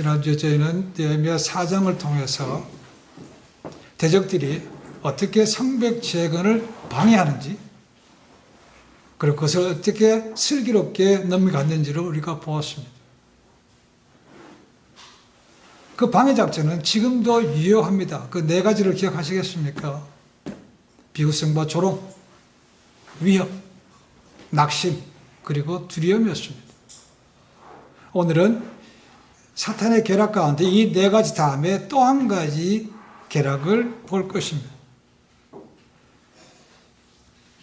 지난주에 저희는 예미야 사장을 통해서 대적들이 어떻게 성벽 재건을 방해하는지 그리고 그것을 어떻게 슬기롭게 넘겨갔는지를 우리가 보았습니다. 그 방해 작전은 지금도 유효합니다. 그 네 가지를 기억하시겠습니까? 비구성과 조롱, 위협, 낙심, 그리고 두려움이었습니다. 오늘은 사탄의 계략 가운데 이 네 가지 다음에 또 한 가지 계략을 볼 것입니다.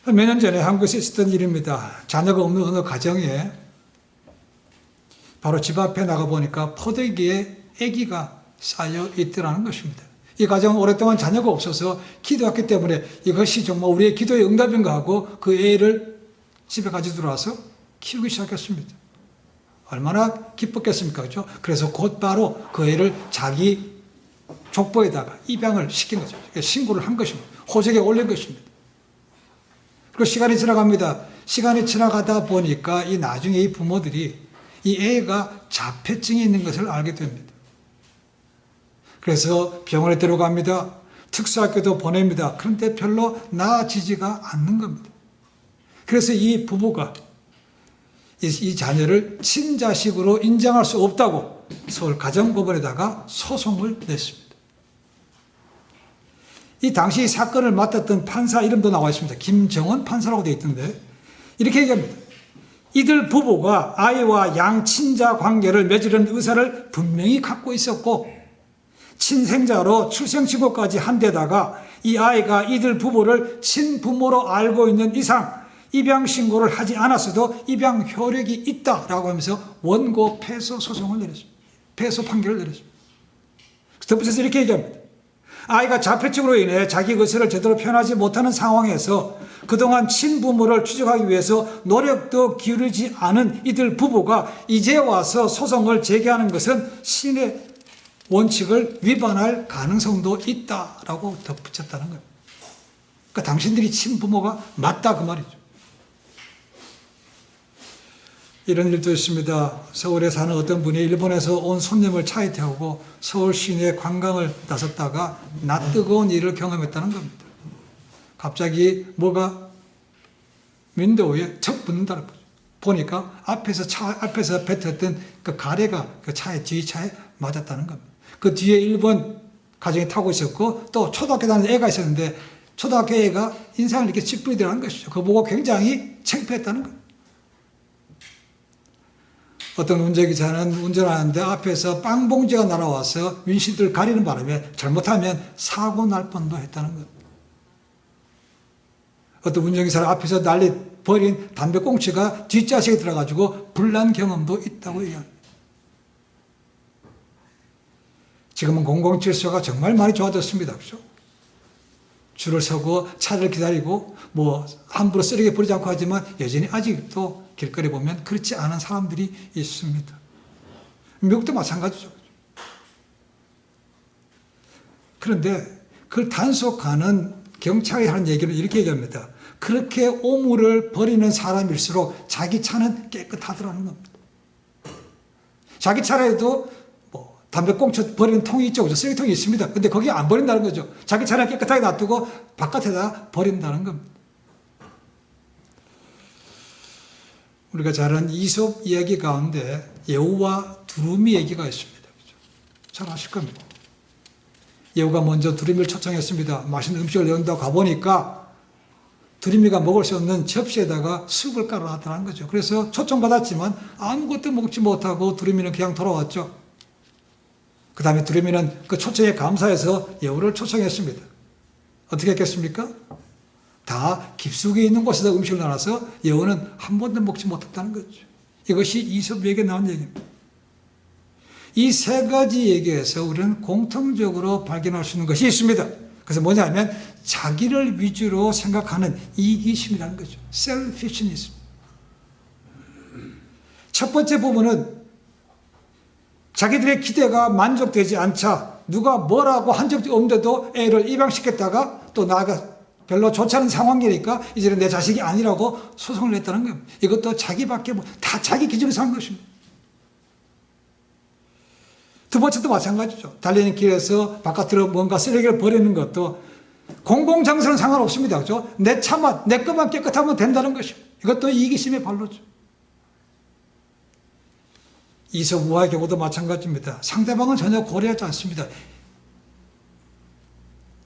몇 년 전에 한국에서 있었던 일입니다. 자녀가 없는 어느 가정에 바로 집 앞에 나가보니까 포대기에 아기가 쌓여 있더라는 것입니다. 이 가정은 오랫동안 자녀가 없어서 기도했기 때문에 이것이 정말 우리의 기도의 응답인가 하고 그 애를 집에 가지고 들어와서 키우기 시작했습니다. 얼마나 기뻤겠습니까? 그죠? 그래서 곧바로 그 애를 자기 족보에다가 입양을 시킨 거죠. 신고를 한 것입니다. 호적에 올린 것입니다. 그리고 시간이 지나갑니다. 시간이 지나가다 보니까 이 나중에 이 부모들이 이 애가 자폐증이 있는 것을 알게 됩니다. 그래서 병원에 데려갑니다. 특수학교도 보냅니다. 그런데 별로 나아지지가 않는 겁니다. 그래서 이 부부가 이, 이 자녀를 친자식으로 인정할 수 없다고 서울 가정법원에다가 소송을 냈습니다. 이 당시 이 사건을 맡았던 판사 이름도 나와 있습니다. 김정은 판사라고 되어 있던데 이렇게 얘기합니다. 이들 부부가 아이와 양친자 관계를 맺으려는 의사를 분명히 갖고 있었고 친생자로 출생신고까지 한 데다가 이 아이가 이들 부부를 친부모로 알고 있는 이상 입양 신고를 하지 않았어도 입양 효력이 있다라고 하면서 원고 패소 소송을 내렸습니다. 패소 판결을 내렸습니다. 덧붙여서 이렇게 얘기합니다. 아이가 자폐증으로 인해 자기 의사를 제대로 표현하지 못하는 상황에서 그동안 친부모를 추적하기 위해서 노력도 기울이지 않은 이들 부부가 이제 와서 소송을 제기하는 것은 신의 원칙을 위반할 가능성도 있다라고 덧붙였다는 거예요. 그러니까 당신들이 친부모가 맞다 그 말이죠. 이런 일도 있습니다. 서울에 사는 어떤 분이 일본에서 온 손님을 차에 태우고 서울 시내 관광을 나섰다가 낯 뜨거운 일을 경험했다는 겁니다. 갑자기 뭐가 윈도우에 척 붙는다는 거죠. 보니까 앞에서 차 앞에서 뱉었던 그 가래가 그 차에 뒤 차에 맞았다는 겁니다. 그 뒤에 일본 가정이 타고 있었고 또 초등학교 다니는 애가 있었는데 초등학교 애가 인상을 이렇게 찌푸리더라는 것이죠. 그거 보고 굉장히 창피했다는 겁니다. 어떤 운전기사는 운전하는데 앞에서 빵 봉지가 날아와서 윈시드를 가리는 바람에 잘못하면 사고 날 뻔도 했다는 것. 어떤 운전기사는 앞에서 난리 버린 담배 꽁치가 뒷좌석에 들어가지고 불난 경험도 있다고 얘기합니다. 지금은 공공질서가 정말 많이 좋아졌습니다. 그죠? 줄을 서고 차를 기다리고 뭐 함부로 쓰레기 버리지 않고 하지만 여전히 아직도 길거리 보면 그렇지 않은 사람들이 있습니다. 미국도 마찬가지죠. 그런데 그걸 단속하는 경찰이 하는 얘기는 이렇게 얘기합니다. 그렇게 오물을 버리는 사람일수록 자기 차는 깨끗하더라는 겁니다. 자기 차라도 뭐 담배 꽁초 버리는 통이 있죠. 쓰레기통이 있습니다. 근데 거기 안 버린다는 거죠. 자기 차를 깨끗하게 놔두고 바깥에다 버린다는 겁니다. 우리가 잘 아는 이솝 이야기 가운데 여우와 두루미 얘기가 있습니다. 잘 아실 겁니다. 여우가 먼저 두루미를 초청했습니다. 맛있는 음식을 내온다고 가보니까 두루미가 먹을 수 없는 접시에다가 쑥을 깔아놨다는 거죠. 그래서 초청받았지만 아무것도 먹지 못하고 두루미는 그냥 돌아왔죠. 그 다음에 두루미는 그 초청에 감사해서 여우를 초청했습니다. 어떻게 했겠습니까? 다 깊숙이 있는 곳에서 음식을 나눠서 여우는 한 번도 먹지 못했다는 거죠. 이것이 이솝에게 나온 얘기입니다. 이 세 가지 얘기에서 우리는 공통적으로 발견할 수 있는 것이 있습니다. 그래서 뭐냐면 자기를 위주로 생각하는 이기심이라는 거죠. selfishness. 첫 번째 부분은 자기들의 기대가 만족되지 않자 누가 뭐라고 한 적도 없는데도 애를 입양시켰다가 또 나아가 별로 좋지 않은 상황이니까 이제는 내 자식이 아니라고 소송을 냈다는 거예요. 이것도 자기밖에 뭐, 다 자기 기준으로 산 것입니다. 두 번째도 마찬가지죠. 달리는 길에서 바깥으로 뭔가 쓰레기를 버리는 것도 공공장소는 상관없습니다. 그죠? 내 차만, 내 것만 깨끗하면 된다는 것입니다. 이것도 이기심의 발로죠. 이성우화의 경우도 마찬가지입니다. 상대방은 전혀 고려하지 않습니다.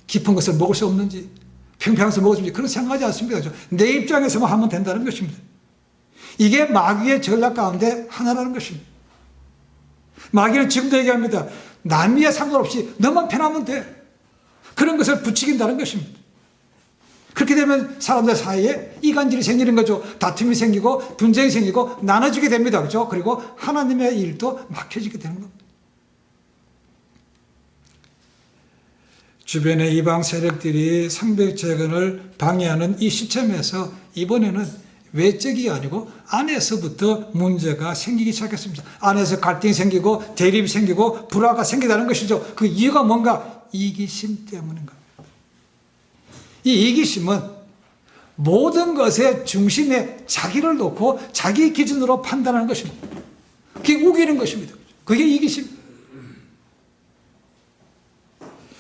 깊은 것을 먹을 수 없는지, 평평한 것을 먹을 수 없는지, 그런 생각하지 않습니다. 내 입장에서만 하면 된다는 것입니다. 이게 마귀의 전략 가운데 하나라는 것입니다. 마귀는 지금도 얘기합니다. 남이에 상관없이 너만 편하면 돼. 그런 것을 부추긴다는 것입니다. 그렇게 되면 사람들 사이에 이간질이 생기는 거죠. 다툼이 생기고 분쟁이 생기고 나눠지게 됩니다. 그렇죠? 그리고 하나님의 일도 막혀지게 되는 겁니다. 주변의 이방 세력들이 성벽 재건을 방해하는 이 시점에서 이번에는 외적이 아니고 안에서부터 문제가 생기기 시작했습니다. 안에서 갈등이 생기고 대립이 생기고 불화가 생기다는 것이죠. 그 이유가 뭔가 이기심 때문인가. 이 이기심은 모든 것의 중심에 자기를 놓고 자기 기준으로 판단하는 것입니다. 그게 우기는 것입니다. 그게 이기심.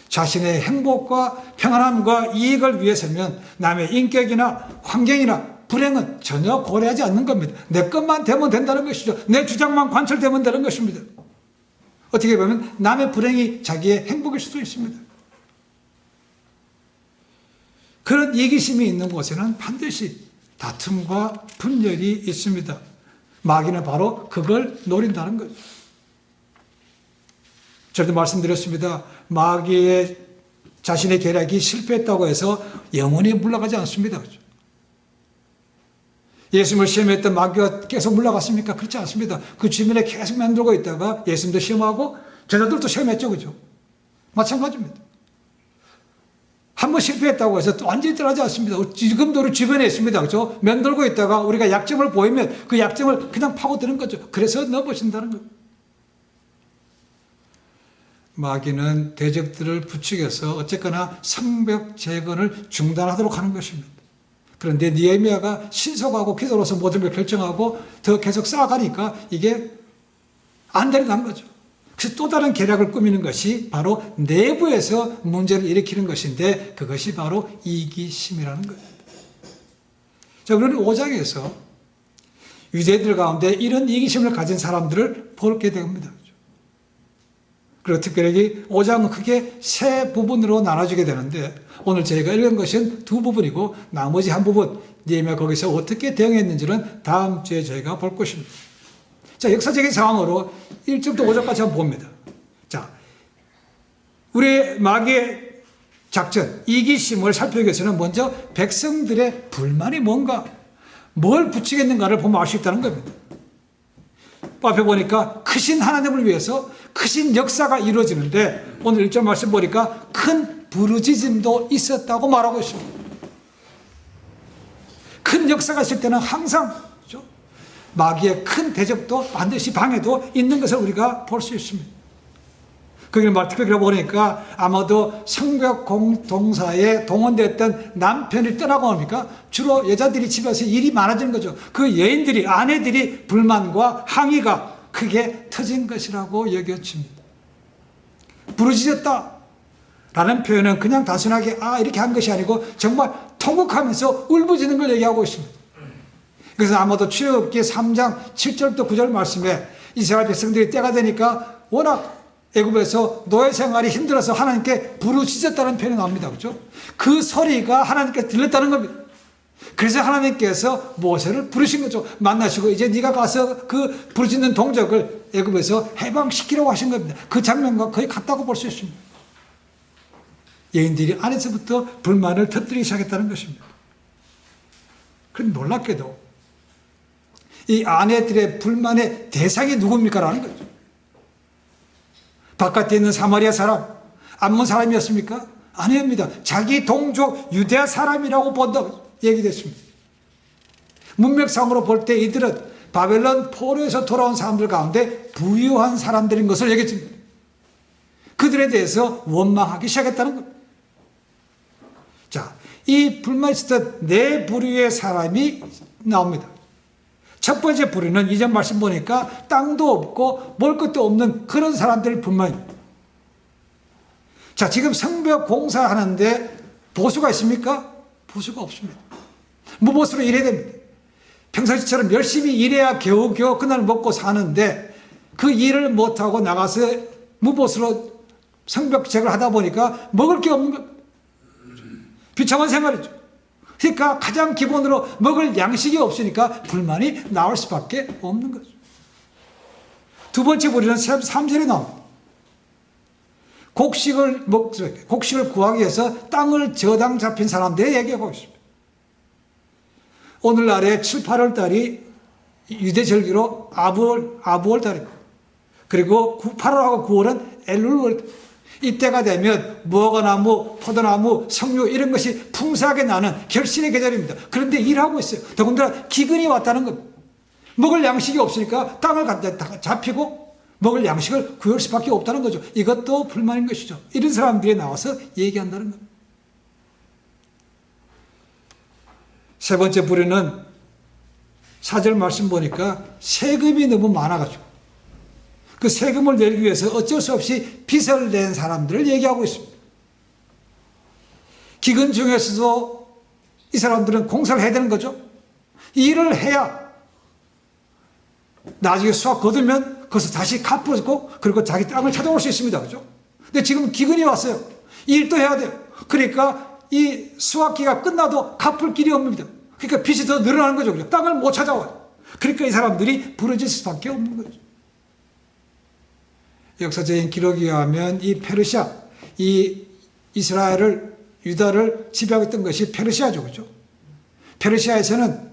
자신의 행복과 평안함과 이익을 위해서면 남의 인격이나 환경이나 불행은 전혀 고려하지 않는 겁니다. 내 것만 되면 된다는 것이죠. 내 주장만 관철되면 되는 것입니다. 어떻게 보면 남의 불행이 자기의 행복일 수도 있습니다. 그런 이기심이 있는 곳에는 반드시 다툼과 분열이 있습니다. 마귀는 바로 그걸 노린다는 거죠. 저도 말씀드렸습니다. 마귀의 자신의 계략이 실패했다고 해서 영원히 물러가지 않습니다. 예수님을 시험했던 마귀가 계속 물러갔습니까? 그렇지 않습니다. 그 주변에 계속 만들고 있다가 예수님도 시험하고 제자들도 시험했죠. 그죠? 마찬가지입니다. 한 번 실패했다고 해서 또 완전히 떠나지 않습니다. 지금도 우리 주변에 있습니다. 그죠? 면들고 있다가 우리가 약점을 보이면 그 약점을 그냥 파고드는 거죠. 그래서 넣어보신다는 거예요. 마귀는 대적들을 부추겨서 어쨌거나 성벽 재건을 중단하도록 하는 것입니다. 그런데 니에미아가 신속하고 기도로서 모든 걸 결정하고 더 계속 쌓아가니까 이게 안 되는 거죠. 또 다른 계략을 꾸미는 것이 바로 내부에서 문제를 일으키는 것인데 그것이 바로 이기심이라는 거예요. 자, 우리는 5장에서 유대들 가운데 이런 이기심을 가진 사람들을 볼게 됩니다. 그리고 특별히 5장은 크게 세 부분으로 나눠지게 되는데 오늘 저희가 읽은 것은 두 부분이고 나머지 한 부분 니에미아 거기서 어떻게 대응했는지는 다음 주에 저희가 볼 것입니다. 자 역사적인 상황으로 1절부터 5절까지 한번 봅니다. 자 우리 마귀의 작전 이기심을 살펴보기 위해서는 먼저 백성들의 불만이 뭔가 뭘 붙이겠는가를 보면 알 수 있다는 겁니다. 앞에 보니까 크신 하나님을 위해서 크신 역사가 이루어지는데 오늘 1절 말씀 보니까 큰 부르짖음도 있었다고 말하고 있습니다. 큰 역사가 있을 때는 항상? 마귀의 큰 대적도 반드시 방해도 있는 것을 우리가 볼 수 있습니다. 거기는 말 특별히 보니까 아마도 성벽 공동사에 동원됐던 남편이 떠나고 오니까 주로 여자들이 집에서 일이 많아지는 거죠. 그 여인들이, 아내들이 불만과 항의가 크게 터진 것이라고 여겨집니다. 부르짖었다. 라는 표현은 그냥 단순하게 아 이렇게 한 것이 아니고 정말 통곡하면서 울부짖는 걸 얘기하고 있습니다. 그래서 아마도 출애굽기 3장 7절부터 9절 말씀에 이스라엘 백성들이 때가 되니까 워낙 애굽에서 노예 생활이 힘들어서 하나님께 부르짖었다는 표현이 나옵니다. 그렇죠? 그 소리가 하나님께 들렸다는 겁니다. 그래서 하나님께서 모세를 부르신 거죠. 만나시고 이제 네가 가서 그 부르짖는 동족을 애굽에서 해방시키려고 하신 겁니다. 그 장면과 거의 같다고 볼 수 있습니다. 여인들이 안에서부터 불만을 터뜨리기 시작했다는 것입니다. 그런데 놀랍게도 이 아내들의 불만의 대상이 누굽니까? 라는 거죠. 바깥에 있는 사마리아 사람, 암몬 사람이었습니까? 아닙니다. 자기 동족 유대 사람이라고 본다 얘기됐습니다. 문맥상으로 볼 때 이들은 바벨론 포로에서 돌아온 사람들 가운데 부유한 사람들인 것을 얘기했습니다. 그들에 대해서 원망하기 시작했다는 겁니다. 자, 이 불만 있었던 네 부류의 사람이 나옵니다. 첫 번째 불의는 이전 말씀 보니까 땅도 없고 먹을 것도 없는 그런 사람들 뿐만 자, 지금 성벽 공사하는데 보수가 있습니까? 보수가 없습니다. 무보수로 일해야 됩니다. 평상시처럼 열심히 일해야 겨우겨우 그날 먹고 사는데 그 일을 못하고 나가서 무보수로 성벽책을 하다 보니까 먹을 게 없는 것. 비참한 생활이죠. 그러니까 가장 기본으로 먹을 양식이 없으니까 불만이 나올 수밖에 없는 거죠. 두 번째 부리는 3절에 나옵니다. 곡식을 먹, 곡식을 구하기 위해서 땅을 저당 잡힌 사람들의 얘기하고 있습니다. 오늘날에 7, 8월 달이 유대 절기로 아부월, 아부월 달입니다. 그리고 8월하고 9월은 엘룰월 이때가 되면 무화과나무, 포도나무, 석류 이런 것이 풍성하게 나는 결실의 계절입니다. 그런데 일하고 있어요. 더군다나 기근이 왔다는 것. 먹을 양식이 없으니까 땅을 갖다 잡히고 먹을 양식을 구할 수밖에 없다는 거죠. 이것도 불만인 것이죠. 이런 사람들이 나와서 얘기한다는 겁니다. 세 번째 불의는 사절 말씀 보니까 세금이 너무 많아가지고 그 세금을 내기 위해서 어쩔 수 없이 빚을 낸 사람들을 얘기하고 있습니다. 기근 중에서도 이 사람들은 공사를 해야 되는 거죠. 일을 해야 나중에 수확 거두면 그것을 다시 갚고 그리고 자기 땅을 찾아올 수 있습니다. 그죠? 근데 지금 기근이 왔어요. 일도 해야 돼요. 그러니까 이 수확기가 끝나도 갚을 길이 없습니다. 그러니까 빚이 더 늘어나는 거죠. 그죠? 땅을 못 찾아와요. 그러니까 이 사람들이 부러질 수밖에 없는 거죠. 역사적인 기록에 의하면 이 페르시아, 이 이스라엘을, 유다를 지배하고 있던 것이 페르시아죠. 그죠? 페르시아에서는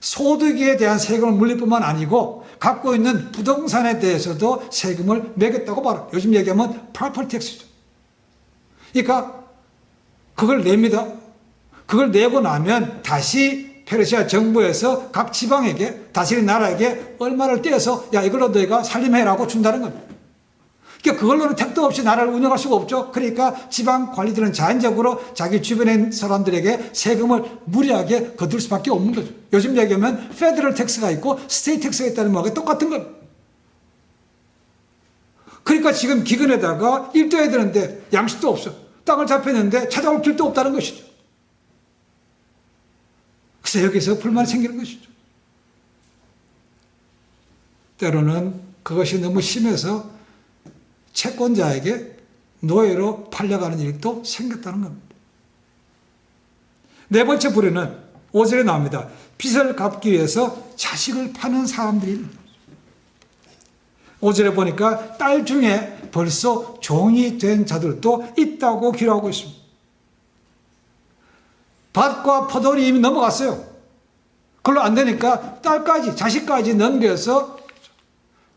소득에 대한 세금을 물릴 뿐만 아니고 갖고 있는 부동산에 대해서도 세금을 매겼다고 말합 요즘 얘기하면 property tax죠. 그러니까 그걸 냅니다. 그걸 내고 나면 다시 페르시아 정부에서 각 지방에게 다스린 나라에게 얼마를 떼어서 야 이걸로 너희가 살림해라고 준다는 겁니다. 그러니까 그걸로는 택도 없이 나라를 운영할 수가 없죠. 그러니까 지방 관리들은 자연적으로 자기 주변의 사람들에게 세금을 무리하게 거둘 수밖에 없는 거죠. 요즘 얘기하면 페더럴 텍스가 있고 스테이트 텍스가 있다는 거하고 똑같은 겁니다. 그러니까 지금 기근에다가 일도 해야 되는데 양식도 없어. 땅을 잡혔는데 찾아올 길도 없다는 것이죠. 그래서 여기서 불만이 생기는 것이죠. 때로는 그것이 너무 심해서 채권자에게 노예로 팔려가는 일도 생겼다는 겁니다. 네 번째 불의는 5절에 나옵니다. 빚을 갚기 위해서 자식을 파는 사람들이 5절에 보니까 딸 중에 벌써 종이 된 자들도 있다고 기록하고 있습니다. 밭과 포도리 이미 넘어갔어요. 그걸로 안 되니까 딸까지, 자식까지 넘겨서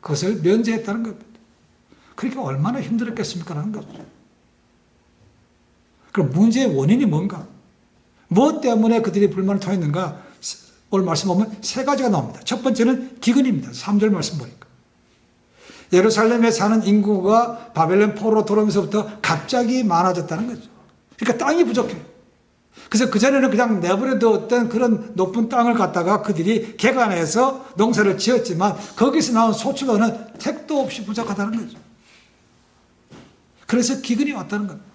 그것을 면제했다는 겁니다. 그러니까 얼마나 힘들었겠습니까? 라는 거죠. 그럼 문제의 원인이 뭔가? 무엇 때문에 그들이 불만을 토했는가? 오늘 말씀 보면 세 가지가 나옵니다. 첫 번째는 기근입니다. 3절 말씀 보니까. 예루살렘에 사는 인구가 바벨론 포로 들어오면서부터 갑자기 많아졌다는 거죠. 그러니까 땅이 부족해요. 그래서 그전에는 그냥 내버려두었던 그런 높은 땅을 갖다가 그들이 개간해서 농사를 지었지만 거기서 나온 소출로는 택도 없이 부족하다는 거죠. 그래서 기근이 왔다는 겁니다.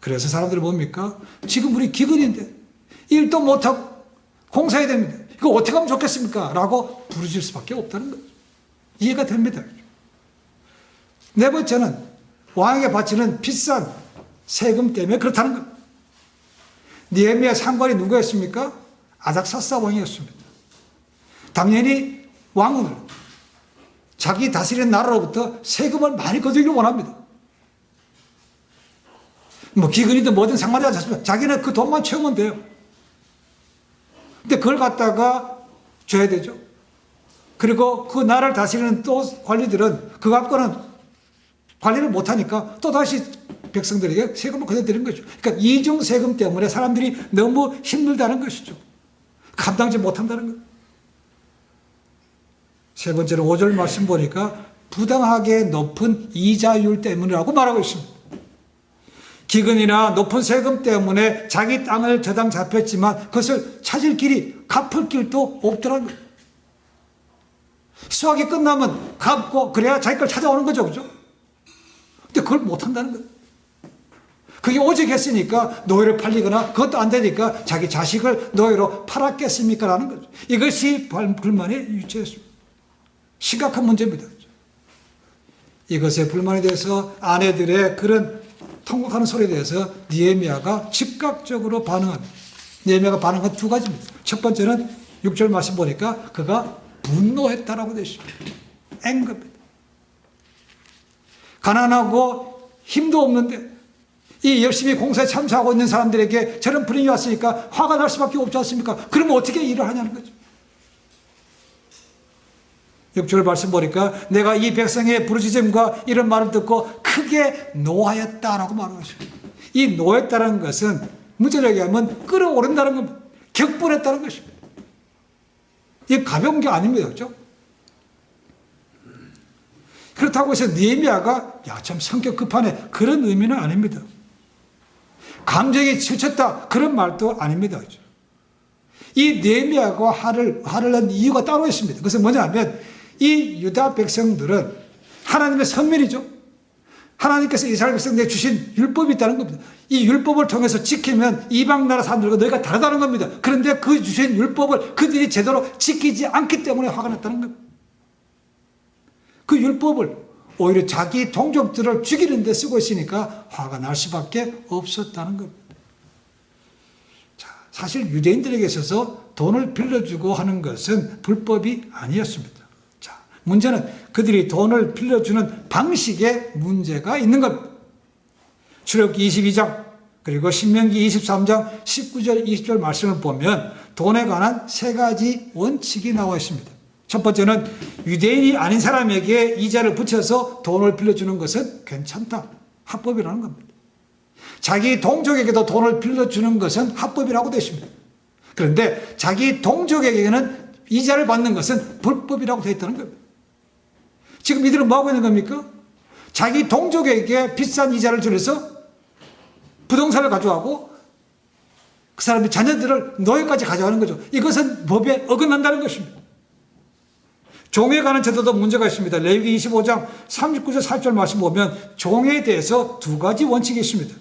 그래서 사람들이 뭡니까? 지금 우리 기근인데 일도 못하고 공사해야 됩니다. 이거 어떻게 하면 좋겠습니까? 라고 부르질 수밖에 없다는 거죠. 이해가 됩니다. 네 번째는 왕에게 바치는 비싼 세금 때문에 그렇다는 겁니다. 니에미아 상관이 누구였습니까? 아닥사스 왕이었습니다. 당연히 왕은 자기 다스리는 나라로부터 세금을 많이 거두기를 원합니다. 뭐 기근이든 뭐든 상관하지 않습니다. 자기는 그 돈만 채우면 돼요. 근데 그걸 갖다가 줘야 되죠. 그리고 그 나라를 다스리는 또 관리들은 그 갖고는 관리를 못하니까 또다시 백성들에게 세금을 거둬들인 거죠. 그러니까 이중 세금 때문에 사람들이 너무 힘들다는 것이죠. 감당지 못한다는 것. 세 번째로 5절 말씀 보니까 부당하게 높은 이자율 때문이라고 말하고 있습니다. 기근이나 높은 세금 때문에 자기 땅을 저당 잡혔지만 그것을 찾을 길이 갚을 길도 없더라는 거예요. 수학이 끝나면 갚고 그래야 자기 걸 찾아오는 거죠. 그죠? 근데 그걸 못 한다는 거예요. 그게 오직 했으니까 노예로 팔리거나 그것도 안 되니까 자기 자식을 노예로 팔았겠습니까? 라는 거죠. 이것이 불만의 유치였습니다. 심각한 문제입니다. 이것에 불만에 대해서 아내들의 그런 통곡하는 소리에 대해서 니에미아가 즉각적으로 반응합니다. 니에미아가 반응한 두 가지입니다. 첫 번째는 6절 말씀 보니까 그가 분노했다라고 되어 있습니다. 앵겁니다. 가난하고 힘도 없는데 이 열심히 공사에 참여하고 있는 사람들에게 저런 불행이 왔으니까 화가 날 수밖에 없지 않습니까? 그러면 어떻게 일을 하냐는 거죠. 6절 말씀 보니까 내가 이 백성의 부르짖음과 이런 말을 듣고 크게 노하였다라고 말하고 있습니다. 이 노했다는 것은 문자적이 하면 끌어오른다는 겁니다. 격분했다는 것입니다. 이게 가벼운 게 아닙니다. 그렇죠? 그렇다고 해서 니에미아가 야 참 성격 급하네 그런 의미는 아닙니다. 감정이 치우쳤다 그런 말도 아닙니다. 그렇죠? 이 니에미아가 화를 화를 낸 이유가 따로 있습니다. 그것은 뭐냐면 이 유다 백성들은 하나님의 선민이죠. 하나님께서 이스라엘 백성들에게 주신 율법이 있다는 겁니다. 이 율법을 통해서 지키면 이방 나라 사람들과 너희가 다르다는 겁니다. 그런데 그 주신 율법을 그들이 제대로 지키지 않기 때문에 화가 났다는 겁니다. 그 율법을 오히려 자기 동족들을 죽이는 데 쓰고 있으니까 화가 날 수밖에 없었다는 겁니다. 자, 사실 유대인들에게 있어서 돈을 빌려주고 하는 것은 불법이 아니었습니다. 자, 문제는 그들이 돈을 빌려주는 방식에 문제가 있는 겁니다. 출애굽기 22장 그리고 신명기 23장 19절 20절 말씀을 보면 돈에 관한 세 가지 원칙이 나와 있습니다. 첫 번째는 유대인이 아닌 사람에게 이자를 붙여서 돈을 빌려주는 것은 괜찮다. 합법이라는 겁니다. 자기 동족에게도 돈을 빌려주는 것은 합법이라고 되어 있습니다. 그런데 자기 동족에게는 이자를 받는 것은 불법이라고 되어 있다는 겁니다. 지금 이들은 뭐하고 있는 겁니까? 자기 동족에게 비싼 이자를 줄여서 부동산을 가져가고 그 사람의 자녀들을 노예까지 가져가는 거죠. 이것은 법에 어긋난다는 것입니다. 종에 관한 제도도 문제가 있습니다. 레위기 25장 39절 40절 말씀 보면 종에 대해서 두 가지 원칙이 있습니다.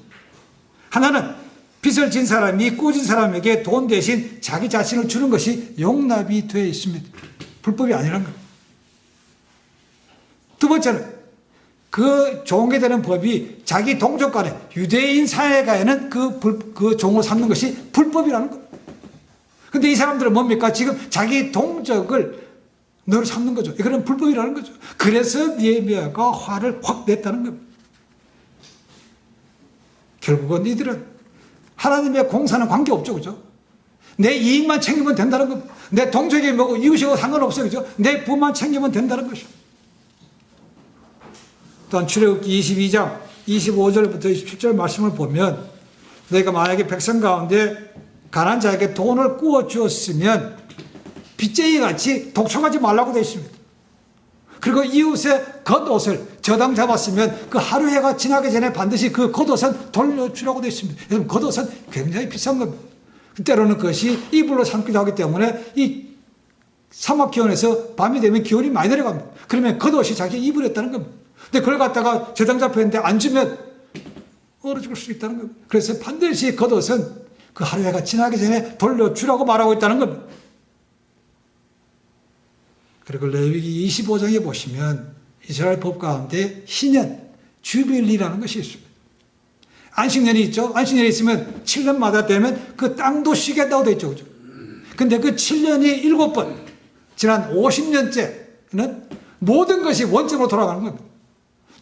하나는 빚을 진 사람이 꾸진 사람에게 돈 대신 자기 자신을 주는 것이 용납이 되어 있습니다. 불법이 아니라는 겁니다. 두 번째는 그 종에 되는 법이 자기 동족 간에 유대인 사회가에는 그, 불, 그 종을 삼는 것이 불법이라는 겁니다. 근데 이 사람들은 뭡니까? 지금 자기 동족을 너를 삼는 거죠. 이거는 불법이라는 거죠. 그래서 니에미아가 화를 확 냈다는 겁니다. 결국은 이들은 하나님의 공사는 관계없죠. 그죠? 내 이익만 챙기면 된다는 겁니다. 내 동족이 뭐고 이웃이고 상관없어요. 그죠? 내 부만 챙기면 된다는 것이죠. 또한 출애굽기 22장 25절부터 27절 말씀을 보면 너희가 만약에 백성 가운데 가난 자에게 돈을 구워 주었으면 빚쟁이 같이 독촉하지 말라고 되어 있습니다. 그리고 이웃의 겉옷을 저당 잡았으면 그 하루 해가 지나기 전에 반드시 그 겉옷은 돌려주라고 되어 있습니다. 여러분, 겉옷은 굉장히 비싼 겁니다. 때로는 그것이 이불로 삼기도 하기 때문에 이 사막 기온에서 밤이 되면 기온이 많이 내려갑니다. 그러면 겉옷이 자기 이불이었다는 겁니다. 근데 그걸 갖다가 저당 잡혔는데 안 주면 얼어 죽을 수 있다는 겁니다. 그래서 반드시 겉옷은 그 하루 해가 지나기 전에 돌려주라고 말하고 있다는 겁니다. 그리고 레위기 25장에 보시면 이스라엘 법 가운데 희년, 주빌리라는 것이 있습니다. 안식년이 있죠. 안식년이 있으면 7년마다 되면 그 땅도 쉬겠다고 되어 있죠. 그죠? 근데 그 7년이 7번, 지난 50년째는 모든 것이 원점으로 돌아가는 겁니다.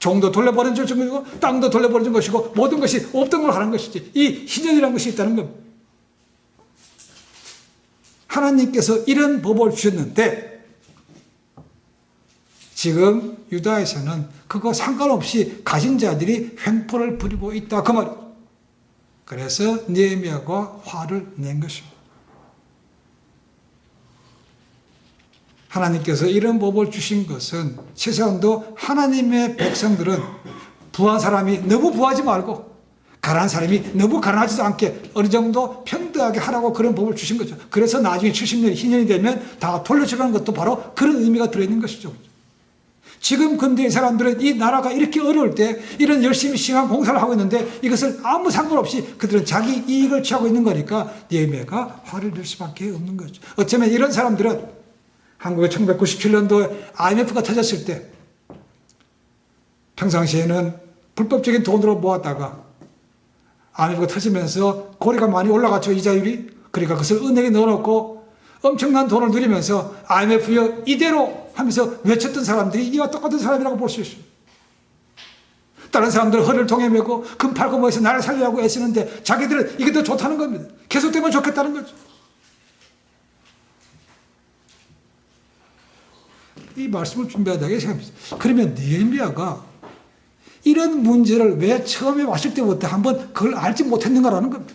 종도 돌려버린 것이고, 땅도 돌려버린 것이고, 모든 것이 없던 걸 하는 것이지. 이 희년이라는 것이 있다는 겁니다. 하나님께서 이런 법을 주셨는데, 지금 유다에서는 그거 상관없이 가진 자들이 횡포를 부리고 있다 그 말이죠. 그래서 니에미아가 화를 낸 것입니다. 하나님께서 이런 법을 주신 것은 최소한도 하나님의 백성들은 부한 사람이 너무 부하지 말고 가난한 사람이 너무 가난하지도 않게 어느 정도 평등하게 하라고 그런 법을 주신 거죠. 그래서 나중에 70년, 희년이 되면 다 돌려주라는 것도 바로 그런 의미가 들어있는 것이죠. 지금 근대 사람들은 이 나라가 이렇게 어려울 때 이런 열심히 시간 공사를 하고 있는데 이것을 아무 상관없이 그들은 자기 이익을 취하고 있는 거니까 예매가 화를 낼 수밖에 없는 거죠. 어쩌면 이런 사람들은 한국의 1997년도에 IMF가 터졌을 때 평상시에는 불법적인 돈으로 모았다가 IMF가 터지면서 고리가 많이 올라갔죠, 이자율이. 그러니까 그것을 은행에 넣어놓고 엄청난 돈을 누리면서 IMF여 이대로 하면서 외쳤던 사람들이 이와 똑같은 사람이라고 볼 수 있어요. 다른 사람들은 허리를 동해매고 금 팔고 뭐 해서 나를 살리려고 애쓰는데 자기들은 이게 더 좋다는 겁니다. 계속되면 좋겠다는 거죠. 이 말씀을 준비하다가 생각합니다. 그러면 니에미아가 이런 문제를 왜 처음에 왔을 때부터 한번 그걸 알지 못했는가라는 겁니다.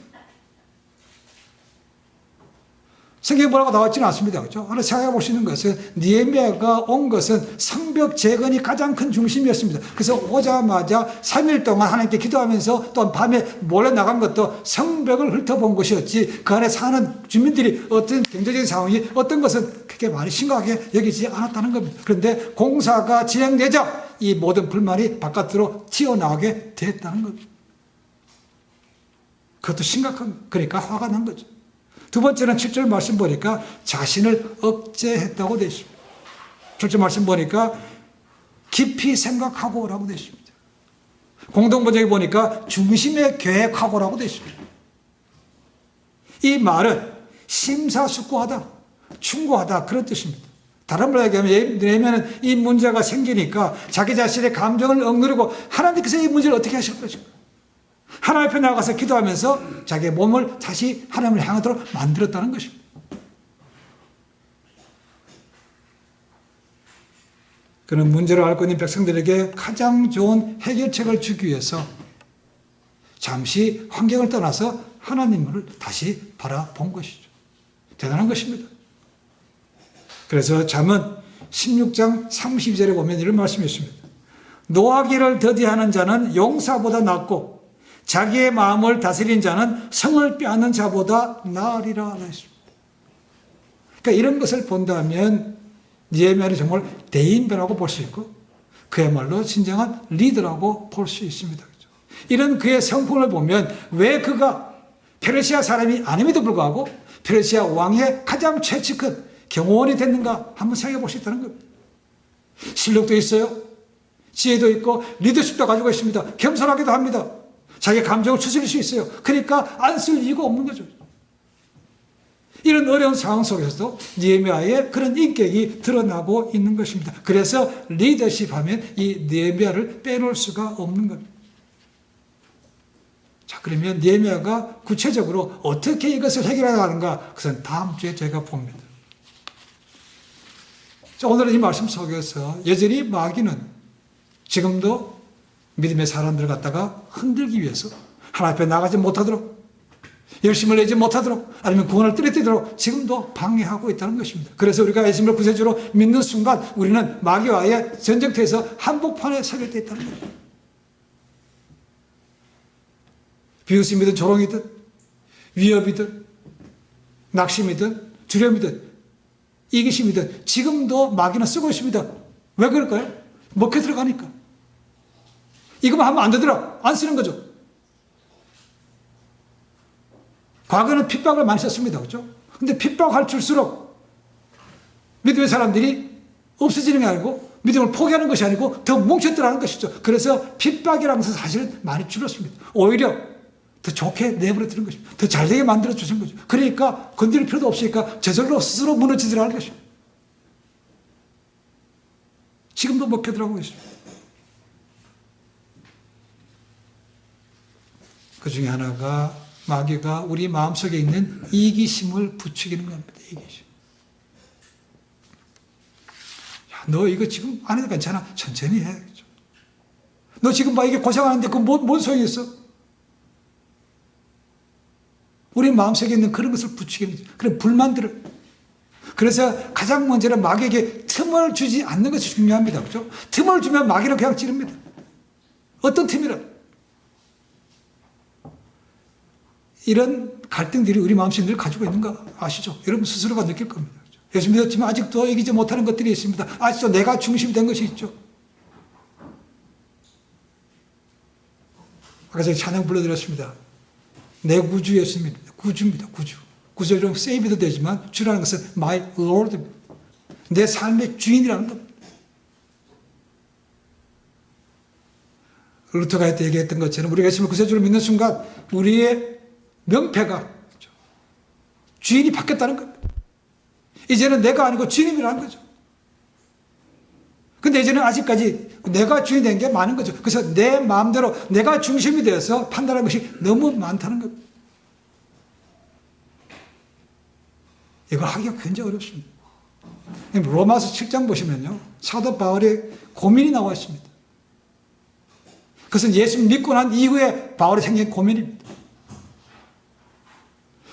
성경에 뭐라고 나왔지는 않습니다. 그죠? 하나 생각해 보시는 것은, 니에미아가 온 것은 성벽 재건이 가장 큰 중심이었습니다. 그래서 오자마자 3일 동안 하나님께 기도하면서 또 밤에 몰래 나간 것도 성벽을 훑어본 것이었지, 그 안에 사는 주민들이 어떤 경제적인 상황이 어떤 것은 그렇게 많이 심각하게 여기지 않았다는 겁니다. 그런데 공사가 진행되자 이 모든 불만이 바깥으로 튀어나오게 됐다는 겁니다. 그것도 심각한, 그러니까 화가 난 거죠. 두 번째는 7절 말씀 보니까 자신을 억제했다고 되어 있습니다. 7절 말씀 보니까 깊이 생각하고라고 되어 있습니다. 공동번역에 보니까 중심에 계획하고라고 되어 있습니다. 이 말은 심사숙고하다, 충고하다 그런 뜻입니다. 다른 말로 얘기하면 내면은 이 문제가 생기니까 자기 자신의 감정을 억누르고 하나님께서 이 문제를 어떻게 하실 것인가? 하나님 앞에 나가서 기도하면서 자기의 몸을 다시 하나님을 향하도록 만들었다는 것입니다. 그는 문제를 앓고 있는 백성들에게 가장 좋은 해결책을 주기 위해서 잠시 환경을 떠나서 하나님을 다시 바라본 것이죠. 대단한 것입니다. 그래서 잠은 16장 32절에 보면 이런 말씀이 있습니다. 노하기를 더디하는 자는 용사보다 낫고 자기의 마음을 다스린 자는 성을 빼앗는 자보다 나으리라 했습니다. 그러니까 이런 것을 본다면 니에미아는 정말 대인배라고 볼 수 있고 그야말로 진정한 리더라고 볼 수 있습니다. 그렇죠? 이런 그의 성품을 보면 왜 그가 페르시아 사람이 아님에도 불구하고 페르시아 왕의 가장 최측근 경호원이 됐는가 한번 생각해 볼 수 있다는 겁니다. 실력도 있어요. 지혜도 있고 리더십도 가지고 있습니다. 겸손하기도 합니다. 자기 감정을 추스릴 수 있어요. 그러니까 안 쓸 이유가 없는 거죠. 이런 어려운 상황 속에서도 니에미아의 그런 인격이 드러나고 있는 것입니다. 그래서 리더십 하면 이 니에미아를 빼놓을 수가 없는 겁니다. 자, 그러면 니에미아가 구체적으로 어떻게 이것을 해결해 가는가? 그것은 다음 주에 제가 봅니다. 자, 오늘은 이 말씀 속에서 여전히 마귀는 지금도 믿음의 사람들을 갖다가 흔들기 위해서 하나님 앞에 나가지 못하도록 열심을 내지 못하도록 아니면 구원을 떨어뜨리도록 지금도 방해하고 있다는 것입니다. 그래서 우리가 예수님을 구세주로 믿는 순간 우리는 마귀와의 전쟁터에서 한복판에 서게 돼 있다는 거죠. 비웃음이든 조롱이든 위협이든 낙심이든 두려움이든 이기심이든 지금도 마귀는 쓰고 있습니다. 왜 그럴까요? 먹혀 들어가니까. 이거만 하면 안 되더라. 안 쓰는 거죠. 과거는 핍박을 많이 썼습니다. 그죠? 근데 핍박할 줄수록 믿음의 사람들이 없어지는 게 아니고 믿음을 포기하는 것이 아니고 더 뭉쳤더라는 것이죠. 그래서 핍박이라는 것은 사실은 많이 줄었습니다. 오히려 더 좋게 내버려 두는 것입니다. 더 잘되게 만들어 주신 거죠. 그러니까 건드릴 필요도 없으니까 저절로 스스로 무너지더라는 것입니다. 지금도 먹혀들어가고 있습니다. 그 중에 하나가 마귀가 우리 마음속에 있는 이기심을 부추기는 겁니다. 이기심. 야, 너 이거 지금 안 해도 괜찮아. 천천히 해. 너 지금 막 이게 고생하는데 그 뭔, 뭔 소용이 있어? 우리 마음속에 있는 그런 것을 부추기는 그런 불만들을. 그래서 가장 먼저는 마귀에게 틈을 주지 않는 것이 중요합니다. 그죠? 틈을 주면 마귀는 그냥 찌릅니다. 어떤 틈이라도. 이런 갈등들이 우리 마음속에 늘 가지고 있는 거 아시죠? 여러분 스스로가 느낄 겁니다. 예수 믿었지만 아직도 이기지 못하는 것들이 있습니다. 아직도 내가 중심이 된 것이 있죠. 아까 제가 찬양 불러드렸습니다. 내 구주 예수입니다. 구주입니다. 구주. 구절은 세이비도 되지만 주라는 것은 my Lord. 내 삶의 주인이라는 겁니다. 루터가 때 얘기했던 것처럼 우리가 예수님을 구세주를 믿는 순간 우리의 명패가 주인이 바뀌었다는 겁니다. 이제는 내가 아니고 주님이라는 거죠. 근데 이제는 아직까지 내가 주인 된 게 많은 거죠. 그래서 내 마음대로 내가 중심이 되어서 판단하는 것이 너무 많다는 겁니다. 이걸 하기가 굉장히 어렵습니다. 로마서 7장 보시면요. 사도 바울의 고민이 나와 있습니다. 그것은 예수 믿고 난 이후에 바울이 생긴 고민입니다.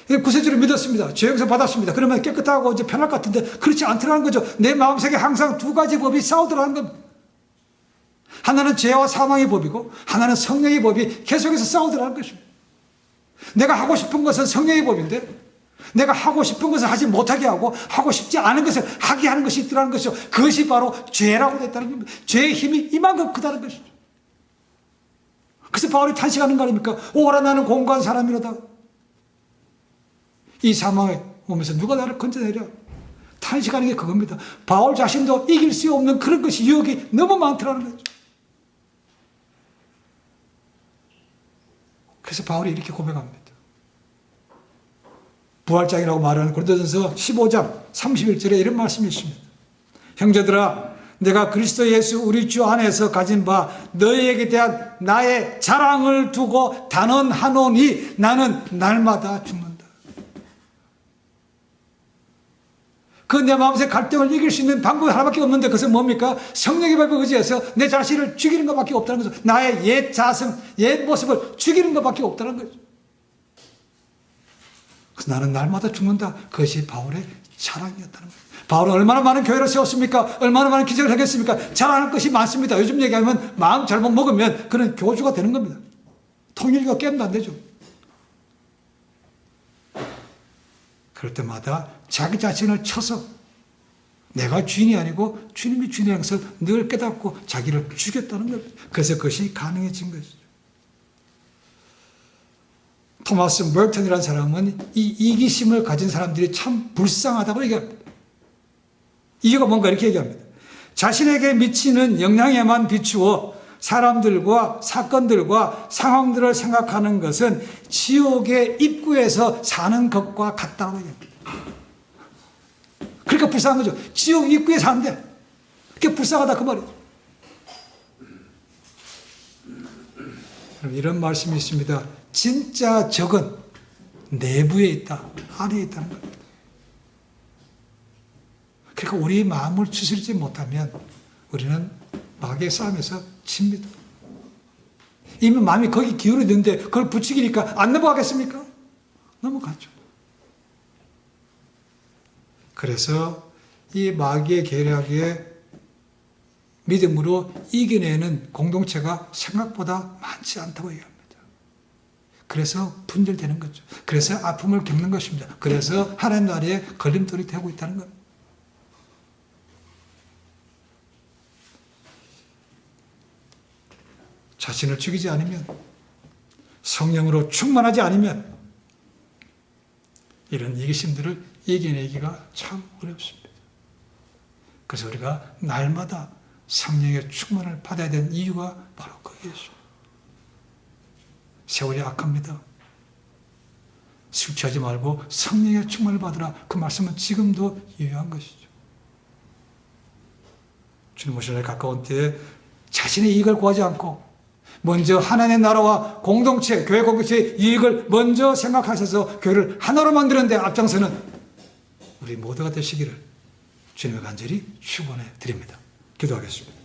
구세주를 믿었습니다. 죄 용서 받았습니다. 그러면 깨끗하고 이제 편할 것 같은데 그렇지 않더라는 거죠. 내 마음속에 항상 두 가지 법이 싸우더라는 겁니다. 하나는 죄와 사망의 법이고 하나는 성령의 법이 계속해서 싸우더라는 것입니다. 내가 하고 싶은 것은 성령의 법인데 내가 하고 싶은 것을 하지 못하게 하고 하고 싶지 않은 것을 하게 하는 것이 있더라는 것이죠. 그것이 바로 죄라고 됐다는 겁니다. 죄의 힘이 이만큼 크다는 것이죠. 그래서 바울이 탄식하는 거 아닙니까? 오라 나는 공고한 사람이로다. 이 상황에 오면서 누가 나를 건져내려? 탄식하는 게 그겁니다. 바울 자신도 이길 수 없는 그런 것이 유혹이 너무 많더라는 거죠. 그래서 바울이 이렇게 고백합니다. 부활장이라고 말하는 고린도전서 15장 31절에 이런 말씀이 있습니다. 형제들아 내가 그리스도 예수 우리 주 안에서 가진 바 너희에게 대한 나의 자랑을 두고 단언하노니 나는 날마다 죽는다. 그 내 마음의 갈등을 이길 수 있는 방법이 하나밖에 없는데 그것은 뭡니까? 성령의 법에 의지해서 내 자신을 죽이는 것밖에 없다는 거죠. 나의 옛 자성, 옛 모습을 죽이는 것밖에 없다는 거죠. 그래서 나는 날마다 죽는다. 그것이 바울의 자랑이었다는 거예요. 바울은 얼마나 많은 교회를 세웠습니까? 얼마나 많은 기적을 하겠습니까? 자랑할 것이 많습니다. 요즘 얘기하면 마음 잘못 먹으면 그런 교주가 되는 겁니다. 통일교가 깨면 안 되죠. 그럴 때마다 자기 자신을 쳐서 내가 주인이 아니고 주님이 주인이라는 것을 늘 깨닫고 자기를 죽였다는 겁니다. 그래서 그것이 가능해진 것이죠. 토마스 멀턴이라는 사람은 이 이기심을 가진 사람들이 참 불쌍하다고 얘기합니다. 이유가 뭔가 이렇게 얘기합니다. 자신에게 미치는 영향에만 비추어 사람들과 사건들과 상황들을 생각하는 것은 지옥의 입구에서 사는 것과 같다고 얘기합니다. 그러니까 불쌍한 거죠. 지옥 입구에 사는데 그게 불쌍하다 그 말이죠. 이런 말씀이 있습니다. 진짜 적은 내부에 있다, 안에 있다는 겁니다. 그러니까 우리 마음을 추스리지 못하면 우리는 마귀의 싸움에서 집니다. 이미 마음이 거기 기울어있는데 그걸 부추기니까 안 넘어가겠습니까? 넘어가죠. 그래서 이 마귀의 계략에 믿음으로 이겨내는 공동체가 생각보다 많지 않다고 얘기합니다. 그래서 분절되는 거죠. 그래서 아픔을 겪는 것입니다. 그래서 하나님 나라에 걸림돌이 되고 있다는 겁니다. 자신을 죽이지 않으면 성령으로 충만하지 않으면 이런 이기심들을 이겨내기가 참 어렵습니다. 그래서 우리가 날마다 성령의 충만을 받아야 되는 이유가 바로 거기에 있습니다. 세월이 악합니다. 술 취하지 말고 성령의 충만을 받으라. 그 말씀은 지금도 유효한 것이죠. 주님 날 가까운 때에 자신의 이익을 구하지 않고 먼저 하나님의 나라와 공동체, 교회 공동체의 이익을 먼저 생각하셔서 교회를 하나로 만드는데 앞장서는 우리 모두가 되시기를 주님의 간절히 축원해 드립니다. 기도하겠습니다.